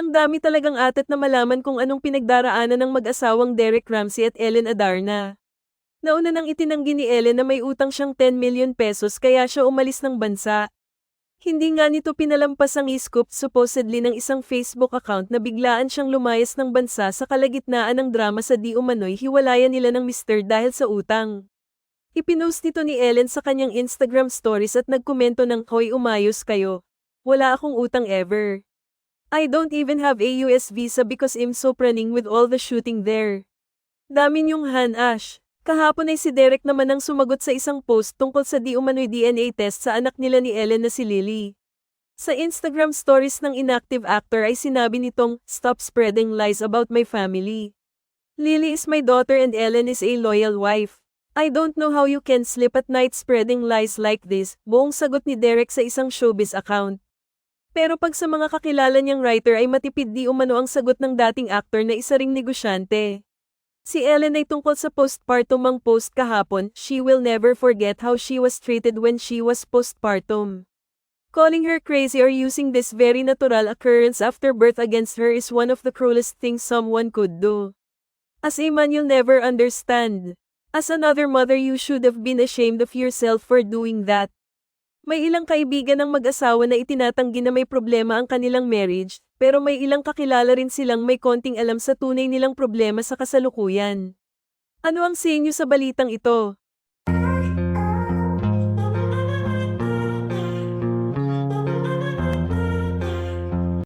Ang dami talagang atat na malaman kung anong pinagdaraanan ng mag-asawang Derek Ramsey at Ellen Adarna. Nauna nang itinanggi ni Ellen na may utang siyang 10 million pesos kaya siya umalis ng bansa. Hindi nga nito pinalampas ang iskop supposedly ng isang Facebook account na biglaan siyang lumayas ng bansa sa kalagitnaan ng drama sa di umano'y hiwalayan nila ng Mr. dahil sa utang. Ipinost nito ni Ellen sa kanyang Instagram stories at nagkomento ng Hoy umayos kayo. Wala akong utang ever. I don't even have a US visa because I'm so praning with all the shooting there. Dami niyong Han Ash. Kahapon ay si Derek naman ang sumagot sa isang post tungkol sa di umano'y DNA test sa anak nila ni Ellen na si Lily. Sa Instagram stories ng inactive actor ay sinabi nitong, Stop spreading lies about my family. Lily is my daughter and Ellen is a loyal wife. I don't know how you can sleep at night spreading lies like this, buong sagot ni Derek sa isang showbiz account. Pero pag sa mga kakilala niyang writer ay matipid di umano ang sagot ng dating actor na isa ring negosyante. Si Ellen ay tungkol sa postpartum ang post kahapon, she will never forget how she was treated when she was postpartum. Calling her crazy or using this very natural occurrence after birth against her is one of the cruelest things someone could do. As a man you'll never understand. As another mother you should have been ashamed of yourself for doing that. May ilang kaibigan ng mag-asawa na itinatanggi na may problema ang kanilang marriage, pero may ilang kakilala rin silang may konting alam sa tunay nilang problema sa kasalukuyan. Ano ang sa inyo sa balitang ito?